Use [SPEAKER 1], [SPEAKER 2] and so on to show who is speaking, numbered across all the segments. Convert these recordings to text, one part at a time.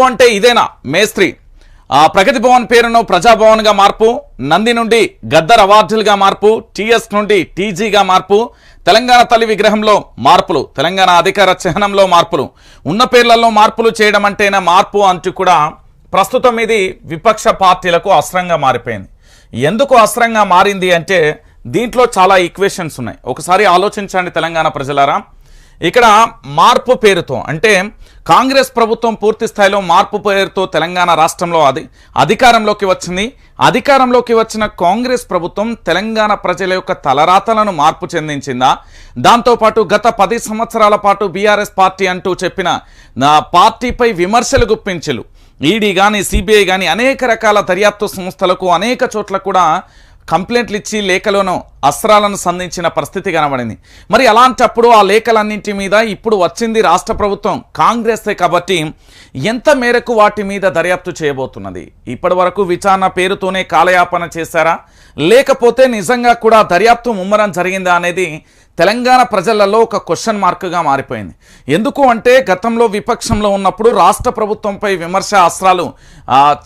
[SPEAKER 1] మార్పు అంటే ఇదేనా? మేస్త్రి. ఆ ప్రగతి భవన్ పేరును ప్రజాభవన్గా మార్పు నంది నుండి గద్దర్ అవార్డులుగా మార్పు టీఎస్ నుండి టీజీగా మార్పు తెలంగాణ తల్లి విగ్రహంలో మార్పులు తెలంగాణ అధికార చిహ్నంలో మార్పులు. ఉన్న పేర్లలో మార్పులు చేయడం అంటేనే మార్పు అంటూ కూడా ప్రస్తుతం ఇది విపక్ష పార్టీలకు అస్త్రంగా మారిపోయింది. ఎందుకు అస్త్రంగా మారింది అంటే దీంట్లో చాలా ఈక్వేషన్స్ ఉన్నాయి. ఒకసారి ఆలోచించండి తెలంగాణ ప్రజలారా. ఇక్కడ మార్పు పేరుతో అంటే కాంగ్రెస్ ప్రభుత్వం పూర్తి స్థాయిలో మార్పు పేరుతో తెలంగాణ రాష్ట్రంలో అది అధికారంలోకి వచ్చింది. అధికారంలోకి వచ్చిన కాంగ్రెస్ ప్రభుత్వం తెలంగాణ ప్రజల యొక్క తలరాతలను మార్పు చెందించిందా? దాంతోపాటు గత పది సంవత్సరాల పాటు బీఆర్ఎస్ పార్టీ అంటూ చెప్పిన నా పార్టీపై విమర్శలు గుప్పించలు. ఈడీ కానీ సిబిఐ కానీ అనేక రకాల దర్యాప్తు సంస్థలకు అనేక చోట్ల కూడా కంప్లైంట్లు ఇచ్చి లేఖలోనూ అస్త్రాలను సంధించిన పరిస్థితి కనబడింది. మరి అలాంటప్పుడు ఆ లేఖలన్నింటి మీద ఇప్పుడు వచ్చింది రాష్ట్ర ప్రభుత్వం కాంగ్రెసే కాబట్టి ఎంత మేరకు వాటి మీద దర్యాప్తు చేయబోతున్నది? ఇప్పటి వరకు విచారణ పేరుతోనే కాలయాపన చేశారా? లేకపోతే నిజంగా కూడా దర్యాప్తు ముమ్మరం జరిగిందా అనేది తెలంగాణ ప్రజలలో ఒక క్వశ్చన్ మార్క్గా మారిపోయింది. ఎందుకు అంటే గతంలో విపక్షంలో ఉన్నప్పుడు రాష్ట్ర ప్రభుత్వంపై విమర్శ అస్త్రాలు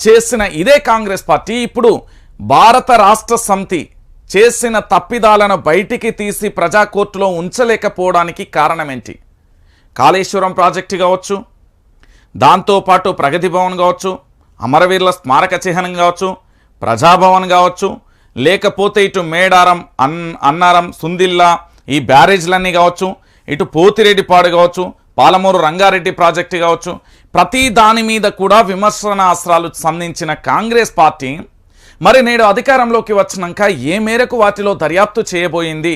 [SPEAKER 1] చేసిన ఇదే కాంగ్రెస్ పార్టీ ఇప్పుడు భారత రాష్ట్ర సమితి చేసిన తప్పిదాలను బయటికి తీసి ప్రజా కోర్టులో ఉంచలేకపోవడానికి కారణమేంటి? కాళేశ్వరం ప్రాజెక్టు కావచ్చు దాంతోపాటు ప్రగతి భవన్ కావచ్చు అమరవీరుల స్మారక చిహ్నం కావచ్చు ప్రజాభవన్ కావచ్చు లేకపోతే ఇటు మేడారం అన్ అన్నారం సుందిల్లా ఈ బ్యారేజ్లన్నీ కావచ్చు ఇటు పోతిరెడ్డిపాడు కావచ్చు పాలమూరు రంగారెడ్డి ప్రాజెక్టు కావచ్చు ప్రతి దాని మీద కూడా విమర్శన అస్త్రాలు సంధించిన కాంగ్రెస్ పార్టీ మరి నేడు అధికారంలోకి వచ్చినాక ఏ మేరకు వాటిలో దర్యాప్తు చేయబోయింది?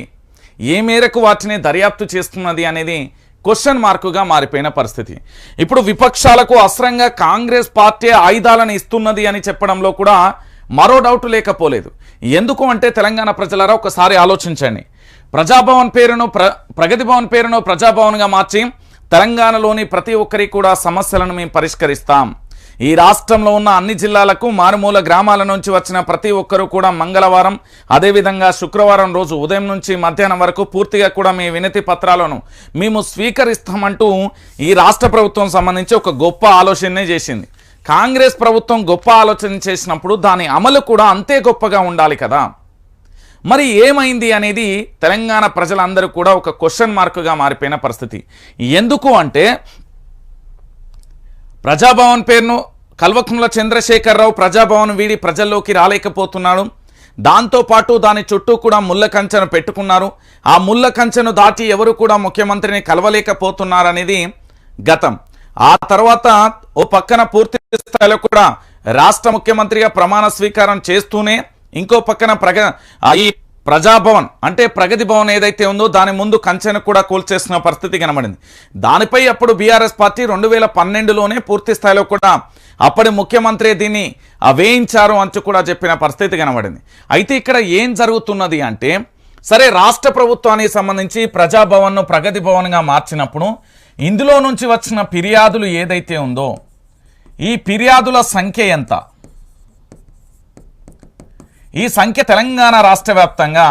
[SPEAKER 1] ఏ మేరకు వాటిని దర్యాప్తు చేస్తున్నది అనేది క్వశ్చన్ మార్కుగా మారిపోయిన పరిస్థితి. ఇప్పుడు విపక్షాలకు అస్త్రంగా కాంగ్రెస్ పార్టీ ఆయుధాలను ఇస్తున్నది అని చెప్పడంలో కూడా మరో డౌట్ లేకపోలేదు. ఎందుకు అంటే తెలంగాణ ప్రజలారా ఒకసారి ఆలోచించండి. ప్రజాభవన్ పేరును ప్ర ప్రగతి భవన్ పేరును ప్రజాభవన్గా మార్చి తెలంగాణలోని ప్రతి ఒక్కరికి కూడా సమస్యలను మేము పరిష్కరిస్తాం. ఈ రాష్ట్రంలో ఉన్న అన్ని జిల్లాలకు మారుమూల గ్రామాల నుంచి వచ్చిన ప్రతి ఒక్కరూ కూడా మంగళవారం అదేవిధంగా శుక్రవారం రోజు ఉదయం నుంచి మధ్యాహ్నం వరకు పూర్తిగా కూడా మీ వినతి పత్రాలను మేము స్వీకరిస్తామంటూ ఈ రాష్ట్ర ప్రభుత్వం సంబంధించి ఒక గొప్ప ఆలోచనే చేసింది. కాంగ్రెస్ ప్రభుత్వం గొప్ప ఆలోచన చేసినప్పుడు దాని అమలు కూడా అంతే గొప్పగా ఉండాలి కదా. మరి ఏమైంది అనేది తెలంగాణ ప్రజలందరూ కూడా ఒక క్వశ్చన్ మార్కుగా మారిపోయిన పరిస్థితి. ఎందుకు అంటే ప్రజాభవన్ పేరును కల్వకుంట్ల చంద్రశేఖరరావు ప్రజాభవన్ వీడి ప్రజల్లోకి రాలేకపోతున్నాడు. దాంతోపాటు దాని చుట్టూ కూడా ముళ్ళ కంచెను పెట్టుకున్నారు. ఆ ముళ్ళ కంచెను దాటి ఎవరు కూడా ముఖ్యమంత్రిని కలవలేకపోతున్నారనేది గతం. ఆ తర్వాత ఓ పక్కన పూర్తి స్థాయిలో కూడా రాష్ట్ర ముఖ్యమంత్రిగా ప్రమాణ స్వీకారం చేస్తూనే ఇంకో పక్కన ప్రగ ఈ ప్రజాభవన్ అంటే ప్రగతి భవన్ ఏదైతే ఉందో దాని ముందు కంచెను కూడా కూల్చేసిన పరిస్థితి కనబడింది. దానిపై అప్పుడు బీఆర్ఎస్ పార్టీ రెండు వేల పన్నెండులోనే పూర్తి స్థాయిలో కూడా అప్పటి ముఖ్యమంత్రి దీన్ని అవేయించారు వేయించారు కూడా చెప్పిన పరిస్థితి కనబడింది. అయితే ఇక్కడ ఏం జరుగుతున్నది అంటే సరే రాష్ట్ర ప్రభుత్వానికి సంబంధించి ప్రజాభవన్ను ప్రగతి భవన్గా మార్చినప్పుడు ఇందులో నుంచి వచ్చిన ఫిర్యాదులు ఏదైతే ఉందో ఈ ఫిర్యాదుల సంఖ్య ఎంత? ఈ సంఖ్య తెలంగాణ రాష్ట్ర వ్యాప్తంగా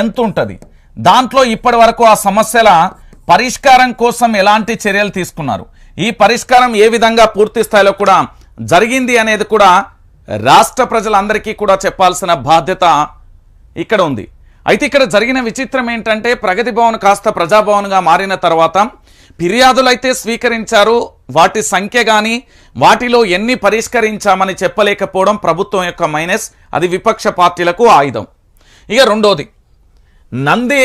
[SPEAKER 1] ఎంత ఉంటుంది దాంట్లో ఇప్పటి వరకు ఆ సమస్యల పరిష్కారం కోసం ఎలాంటి చర్యలు తీసుకున్నారు? ఈ పరిష్కారం ఏ విధంగా పూర్తి స్థాయిలో కూడా జరిగింది అనేది కూడా రాష్ట్ర ప్రజలందరికీ కూడా చెప్పాల్సిన బాధ్యత ఇక్కడ ఉంది. అయితే ఇక్కడ జరిగిన విచిత్రం ఏంటంటే ప్రగతి భవన్ కాస్త ప్రజాభవన్గా మారిన తర్వాత ఫిర్యాదులైతే స్వీకరించారు వాటి సంఖ్య కానీ వాటిలో ఎన్ని పరిష్కరించామని చెప్పలేకపోవడం ప్రభుత్వం యొక్క మైనస్ అది విపక్ష పార్టీలకు ఆయుధం. ఇక రెండోది నంది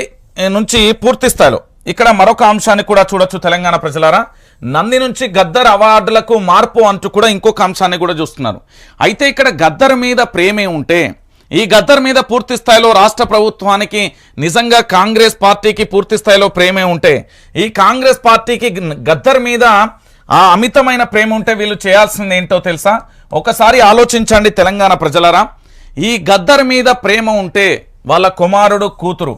[SPEAKER 1] నుంచి పూర్తి స్థాయిలో ఇక్కడ మరొక అంశాన్ని కూడా చూడొచ్చు తెలంగాణ ప్రజలారా. నంది నుంచి గద్దర్ అవార్డులకు మార్పు అంటూ కూడా ఇంకొక అంశాన్ని కూడా చూస్తున్నారు. అయితే ఇక్కడ గద్దర్ మీద ప్రేమే ఉంటే ఈ గద్దర్ మీద పూర్తి స్థాయిలో రాష్ట్ర ప్రభుత్వానికి నిజంగా కాంగ్రెస్ పార్టీకి పూర్తి స్థాయిలో ప్రేమే ఉంటే ఈ కాంగ్రెస్ పార్టీకి గద్దర్ మీద ఆ అమితమైన ప్రేమ ఉంటే వీళ్ళు చేయాల్సింది ఏంటో తెలుసా? ఒకసారి ఆలోచించండి తెలంగాణ ప్రజలరా. ఈ గద్దర్ మీద ప్రేమ ఉంటే వాళ్ళ కుమారుడు కూతురు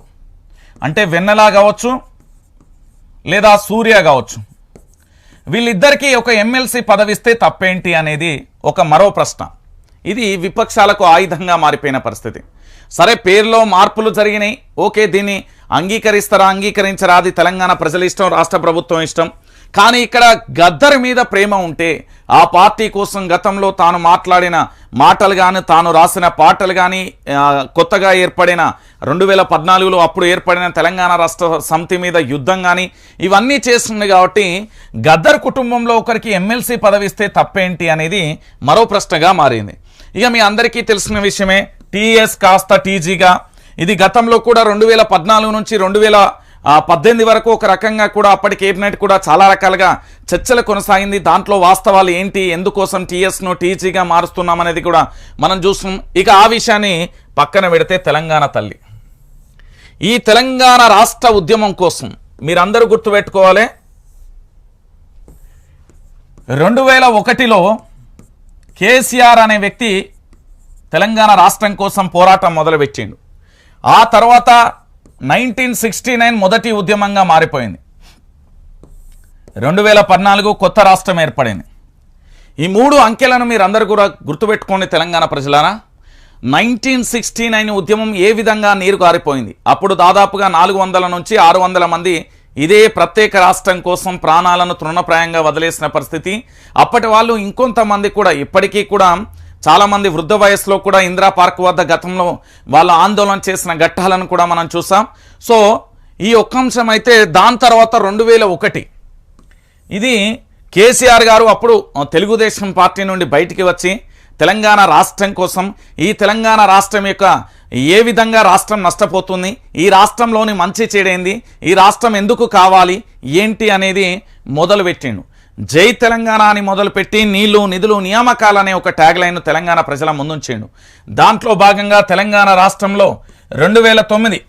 [SPEAKER 1] అంటే వెన్నెలా కావచ్చు లేదా సూర్య కావచ్చు వీళ్ళిద్దరికీ ఒక ఎమ్మెల్సీ పదవిస్తే తప్పేంటి అనేది ఒక మరో ప్రశ్న. ఇది విపక్షాలకు ఆయుధంగా మారిపోయిన పరిస్థితి. సరే పేరులో మార్పులు జరిగినాయి. ఓకే దీన్ని అంగీకరిస్తారా అంగీకరించరా? అది తెలంగాణ ప్రజల ఇష్టం రాష్ట్ర ప్రభుత్వం ఇష్టం. కానీ ఇక్కడ గద్దర్ మీద ప్రేమ ఉంటే ఆ పార్టీ కోసం గతంలో తాను మాట్లాడిన మాటలు కానీ తాను రాసిన పాటలు కానీ కొత్తగా ఏర్పడిన రెండు వేల పద్నాలుగులో అప్పుడు ఏర్పడిన తెలంగాణ రాష్ట్ర సమితి మీద యుద్ధం కానీ ఇవన్నీ చేస్తుంది కాబట్టి గద్దర్ కుటుంబంలో ఒకరికి ఎమ్మెల్సీ పదవిస్తే తప్పేంటి అనేది మరో ప్రశ్నగా మారింది. ఇక మీ అందరికీ తెలిసిన విషయమే టీఎస్ కాస్త టీజీగా. ఇది గతంలో కూడా రెండు వేల పద్నాలుగు నుంచి రెండు వేల పద్దెనిమిది వరకు ఒక రకంగా కూడా అప్పటి కేబినెట్ కూడా చాలా రకాలుగా చర్చలు కొనసాగింది. దాంట్లో వాస్తవాలు ఏంటి? ఎందుకోసం టీఎస్ను టీజీగా మారుస్తున్నాం అనేది కూడా మనం చూస్తున్నాం. ఇక ఆ విషయాన్ని పక్కన పెడితే తెలంగాణ తల్లి. ఈ తెలంగాణ రాష్ట్ర ఉద్యమం కోసం మీరందరూ గుర్తుపెట్టుకోవాలి రెండు వేల ఒకటిలో కేసీఆర్ అనే వ్యక్తి తెలంగాణ రాష్ట్రం కోసం పోరాటం మొదలుపెట్టిండు. ఆ తర్వాత నైన్టీన్ సిక్స్టీ నైన్ మొదటి ఉద్యమంగా మారిపోయింది. రెండు వేల పద్నాలుగు కొత్త రాష్ట్రం ఏర్పడింది. ఈ మూడు అంకెలను మీరు కూడా గుర్తుపెట్టుకోండి తెలంగాణ ప్రజలారా. నైన్టీన్ సిక్స్టీ నైన్ ఉద్యమం ఏ విధంగా నీరు గారిపోయింది? అప్పుడు దాదాపుగా నాలుగు వందల నుంచి ఆరు వందల మంది ఇదే ప్రత్యేక రాష్ట్రం కోసం ప్రాణాలను తృణప్రాయంగా వదిలేసిన పరిస్థితి. అప్పటి వాళ్ళు ఇంకొంతమంది కూడా ఇప్పటికీ కూడా చాలామంది వృద్ధ వయసులో కూడా ఇందిరా పార్క్ వద్ద గతంలో వాళ్ళు ఆందోళన చేసిన ఘట్టాలను కూడా మనం చూసాం. సో ఈ ఒక్క అంశం అయితే దాని తర్వాత రెండు వేల ఒకటి. ఇది కేసీఆర్ గారు అప్పుడు తెలుగుదేశం పార్టీ నుండి బయటికి వచ్చి తెలంగాణ రాష్ట్రం కోసం ఈ తెలంగాణ రాష్ట్రం యొక్క ఏ విధంగా రాష్ట్రం నష్టపోతుంది ఈ రాష్ట్రంలోని మంచి చెడైంది ఈ రాష్ట్రం ఎందుకు కావాలి ఏంటి అనేది మొదలుపెట్టిండు. జై తెలంగాణ అని మొదలుపెట్టి నీళ్ళు నిధులు నియామకాలు అనే ఒక ట్యాగ్ లైన్ తెలంగాణ ప్రజల ముందుంచిండు దాంట్లో భాగంగా తెలంగాణ రాష్ట్రంలో రెండు వేల తొమ్మిది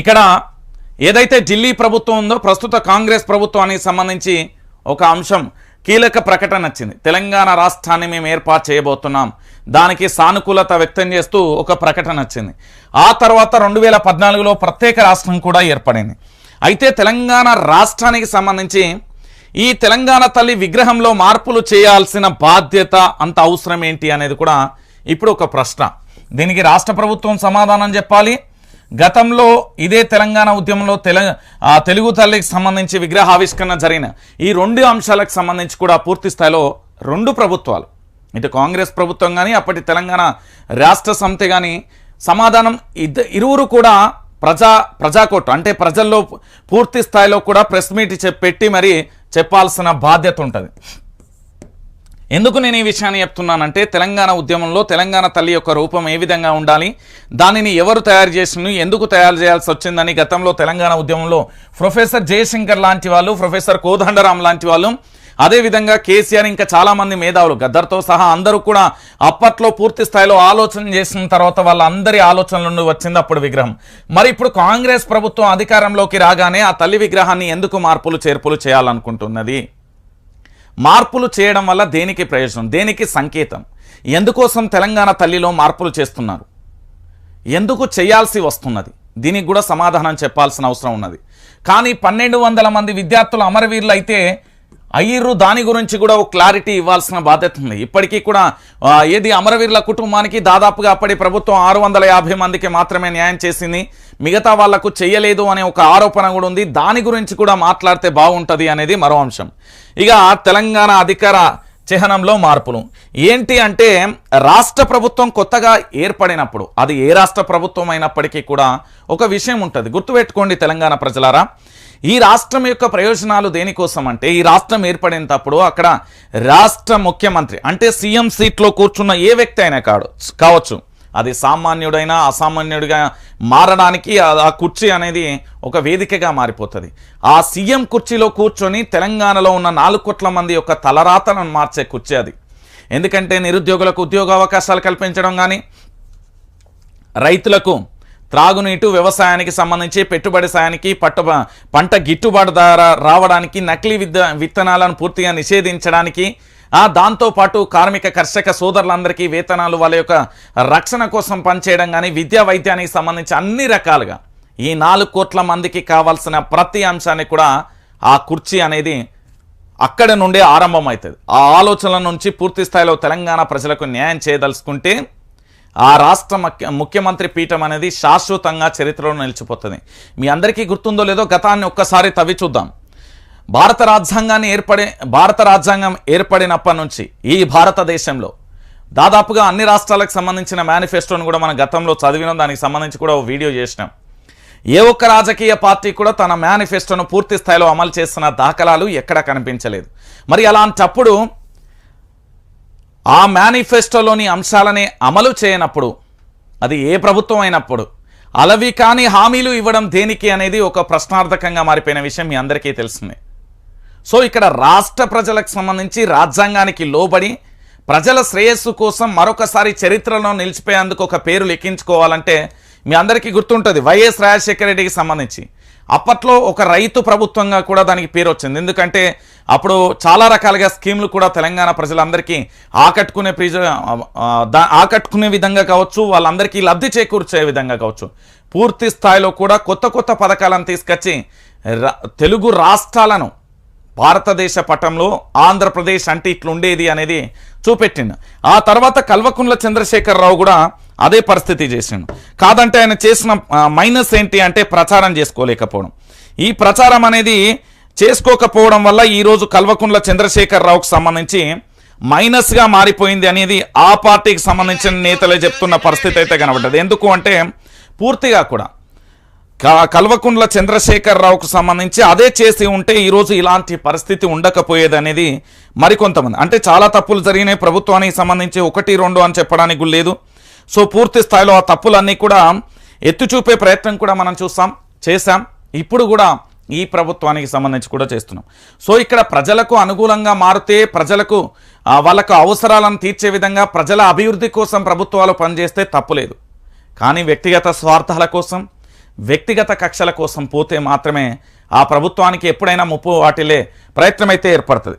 [SPEAKER 1] ఇక్కడ ఏదైతే ఢిల్లీ ప్రభుత్వం ఉందో ప్రస్తుత కాంగ్రెస్ ప్రభుత్వానికి సంబంధించి ఒక అంశం కీలక ప్రకటన వచ్చింది తెలంగాణ రాష్ట్రాన్ని మేము ఏర్పాటు చేయబోతున్నాం. దానికి సానుకూలత వ్యక్తం చేస్తూ ఒక ప్రకటన వచ్చింది ఆ తర్వాత రెండు వేల పద్నాలుగులో ప్రత్యేక రాష్ట్రం కూడా ఏర్పడింది. అయితే తెలంగాణ రాష్ట్రానికి సంబంధించి ఈ తెలంగాణ తల్లి విగ్రహంలో మార్పులు చేయాల్సిన బాధ్యత అంత అవసరం ఏంటి అనేది కూడా ఇప్పుడు ఒక ప్రశ్న. దీనికి రాష్ట్ర ప్రభుత్వం సమాధానం చెప్పాలి. గతంలో ఇదే తెలంగాణ ఉద్యమంలో తెల తెలుగు తల్లికి సంబంధించి విగ్రహావిష్కరణ జరిగిన ఈ రెండు అంశాలకు సంబంధించి కూడా పూర్తి స్థాయిలో రెండు ప్రభుత్వాలు. ఇటు కాంగ్రెస్ ప్రభుత్వం కానీ అప్పటి తెలంగాణ రాష్ట్ర సమితి కానీ సమాధానం ఇద్ద ఇరువురు కూడా ప్రజా ప్రజాకోట్ అంటే ప్రజల్లో పూర్తి స్థాయిలో కూడా ప్రెస్ మీట్ పెట్టి మరి చెప్పాల్సిన బాధ్యత ఉంటుంది. ఎందుకు నేను ఈ విషయాన్ని చెప్తున్నానంటే తెలంగాణ ఉద్యమంలో తెలంగాణ తల్లి యొక్క రూపం ఏ విధంగా ఉండాలి దానిని ఎవరు తయారు చేసిన ఎందుకు తయారు చేయాల్సి వచ్చిందని గతంలో తెలంగాణ ఉద్యమంలో ప్రొఫెసర్ జయశంకర్ లాంటి వాళ్ళు ప్రొఫెసర్ కోదండరాం లాంటి వాళ్ళు అదేవిధంగా కేసీఆర్ ఇంకా చాలామంది మేధావులు గద్దర్తో సహా అందరూ కూడా అప్పట్లో పూర్తి స్థాయిలో ఆలోచన చేసిన తర్వాత వాళ్ళందరి ఆలోచనల నుండి వచ్చింది అప్పుడు విగ్రహం. మరి ఇప్పుడు కాంగ్రెస్ ప్రభుత్వం అధికారంలోకి రాగానే ఆ తల్లి విగ్రహాన్ని ఎందుకు మార్పులు చేర్పులు చేయాలనుకుంటున్నది? మార్పులు చేయడం వల్ల దేనికి ప్రయోజనం దేనికి సంకేతం? ఎందుకోసం తెలంగాణ తల్లిలో మార్పులు చేస్తున్నారు? ఎందుకు చేయాల్సి వస్తున్నది? దీనికి కూడా సమాధానం చెప్పాల్సిన అవసరం ఉన్నది. కానీ పన్నెండు వందల మంది విద్యార్థులు అమరవీరులు అయితే అయ్యిర్రు దాని గురించి కూడా ఒక క్లారిటీ ఇవ్వాల్సిన బాధ్యత ఉంది. ఇప్పటికీ కూడా ఏది అమరవీరుల కుటుంబానికి దాదాపుగా అప్పటి ప్రభుత్వం ఆరు వందల యాభై మందికి మాత్రమే న్యాయం చేసింది. మిగతా వాళ్ళకు చేయలేదు అనే ఒక ఆరోపణ కూడా ఉంది. దాని గురించి కూడా మాట్లాడితే బాగుంటుంది అనేది మరో అంశం. ఇక తెలంగాణ అధికార చిహ్నంలో మార్పులు. ఏంటి అంటే రాష్ట్ర ప్రభుత్వం కొత్తగా ఏర్పడినప్పుడు అది ఏ రాష్ట్ర ప్రభుత్వం అయినప్పటికీ కూడా ఒక విషయం ఉంటుంది. గుర్తుపెట్టుకోండి తెలంగాణ ప్రజలారా. ఈ రాష్ట్రం యొక్క ప్రయోజనాలు దేనికోసం అంటే ఈ రాష్ట్రం ఏర్పడినప్పుడు అక్కడ రాష్ట్ర ముఖ్యమంత్రి అంటే సీఎం సీట్లో కూర్చున్న ఏ వ్యక్తి అయినా కావచ్చు. అది సామాన్యుడైనా అసామాన్యుడిగా మారడానికి ఆ- కుర్చీ అనేది ఒక వేదికగా మారిపోతుంది. ఆ సీఎం కుర్చీలో కూర్చొని తెలంగాణలో ఉన్న నాలుగు కోట్ల మంది యొక్క తలరాతలను మార్చే కుర్చీ అది. ఎందుకంటే నిరుద్యోగులకు ఉద్యోగ అవకాశాలు కల్పించడం కానీ రైతులకు త్రాగునీటు వ్యవసాయానికి సంబంధించి పెట్టుబడి సాయానికి పట్టు పంట గిట్టుబాటు ధర రావడానికి నకిలీ విద్య విత్తనాలను పూర్తిగా నిషేధించడానికి దాంతోపాటు కార్మిక కర్షక సోదరులందరికీ వేతనాలు వాళ్ళ యొక్క రక్షణ కోసం పనిచేయడం కానీ విద్యా వైద్యానికి సంబంధించి అన్ని రకాలుగా ఈ నాలుగు కోట్ల మందికి కావాల్సిన ప్రతి అంశాన్ని కూడా ఆ కుర్చీ అనేది అక్కడ నుండే ఆరంభమవుతుంది. ఆ ఆలోచనల నుంచి పూర్తి స్థాయిలో తెలంగాణ ప్రజలకు న్యాయం చేయదలుచుకుంటే ఆ రాష్ట్ర ముఖ్యమంత్రి పీఠం అనేది శాశ్వతంగా చరిత్రలో నిలిచిపోతుంది. మీ అందరికీ గుర్తుందో లేదో గతాన్ని ఒక్కసారి తవ్వి చూద్దాం. భారత రాజ్యాంగాన్ని ఏర్పడే భారత రాజ్యాంగం ఏర్పడినప్పటి నుంచి ఈ భారతదేశంలో దాదాపుగా అన్ని రాష్ట్రాలకు సంబంధించిన మేనిఫెస్టోను కూడా మనం గతంలో చదివినాం. దానికి సంబంధించి కూడా ఓ వీడియో చేసినాం. ఏ ఒక్క రాజకీయ పార్టీ కూడా తన మేనిఫెస్టోను పూర్తి స్థాయిలో అమలు చేస్తున్న దాఖలాలు ఎక్కడా కనిపించలేదు. మరి అలాంటప్పుడు ఆ మేనిఫెస్టోలోని అంశాలని అమలు చేయనప్పుడు అది ఏ ప్రభుత్వం అయినప్పుడు అలవి కాని హామీలు ఇవ్వడం దేనికి అనేది ఒక ప్రశ్నార్థకంగా మారిపోయిన విషయం మీ అందరికీ తెలిసిందే. సో ఇక్కడ రాష్ట్ర ప్రజలకు సంబంధించి రాజ్యాంగానికి లోబడి ప్రజల శ్రేయస్సు కోసం మరొకసారి చరిత్రలో నిలిచిపోయేందుకు ఒక పేరు లెక్కించుకోవాలంటే మీ అందరికీ గుర్తుంటుంది వైఎస్ రాజశేఖర రెడ్డికి సంబంధించి. అప్పట్లో ఒక రైతు ప్రభుత్వంగా కూడా దానికి పేరు వచ్చింది. ఎందుకంటే అప్పుడు చాలా రకాలుగా స్కీమ్లు కూడా తెలంగాణ ప్రజలందరికీ ఆకట్టుకునే ప్రిజ ఆకట్టుకునే విధంగా కావచ్చు వాళ్ళందరికీ లబ్ధి చేకూర్చే విధంగా కావచ్చు. పూర్తి స్థాయిలో కూడా కొత్త కొత్త పథకాలను తీసుకొచ్చి తెలుగు రాష్ట్రాలను భారతదేశ పటంలో ఆంధ్రప్రదేశ్ అంటే ఇట్లుండేది అనేది చూపెట్టిండు. ఆ తర్వాత కల్వకుంట్ల చంద్రశేఖరరావు కూడా అదే పరిస్థితి చేసిండు. కాదంటే ఆయన చేసిన మైనస్ ఏంటి అంటే ప్రచారం చేసుకోలేకపోవడం. ఈ ప్రచారం అనేది చేసుకోకపోవడం వల్ల ఈరోజు కల్వకుంట్ల చంద్రశేఖరరావుకు సంబంధించి మైనస్గా మారిపోయింది అనేది ఆ పార్టీకి సంబంధించిన నేతలే చెప్తున్న పరిస్థితి అయితే కనబడ్డది. ఎందుకు అంటే పూర్తిగా కూడా క- చంద్రశేఖరరావుకు సంబంధించి అదే చేసి ఉంటే ఈరోజు ఇలాంటి పరిస్థితి ఉండకపోయేది అనేది మరికొంతమంది. అంటే చాలా తప్పులు జరిగినాయి. ప్రభుత్వానికి సంబంధించి ఒకటి రెండు అని చెప్పడానికి లేదు. సో పూర్తి స్థాయిలో ఆ తప్పులన్నీ కూడా ఎత్తి చూపే ప్రయత్నం కూడా మనం చూస్తాం చేశాం. ఇప్పుడు కూడా ఈ ప్రభుత్వానికి సంబంధించి కూడా చేస్తున్నాం. సో ఇక్కడ ప్రజలకు అనుకూలంగా మారితే ప్రజలకు వాళ్ళకు అవసరాలను తీర్చే విధంగా ప్రజల అభివృద్ధి కోసం ప్రభుత్వాలు పనిచేస్తే తప్పులేదు. కానీ వ్యక్తిగత స్వార్థాల కోసం వ్యక్తిగత కక్షల కోసం పోతే మాత్రమే ఆ ప్రభుత్వానికి ఎప్పుడైనా ముప్పు వాటిల్లే ప్రయత్నమైతే ఏర్పడుతుంది.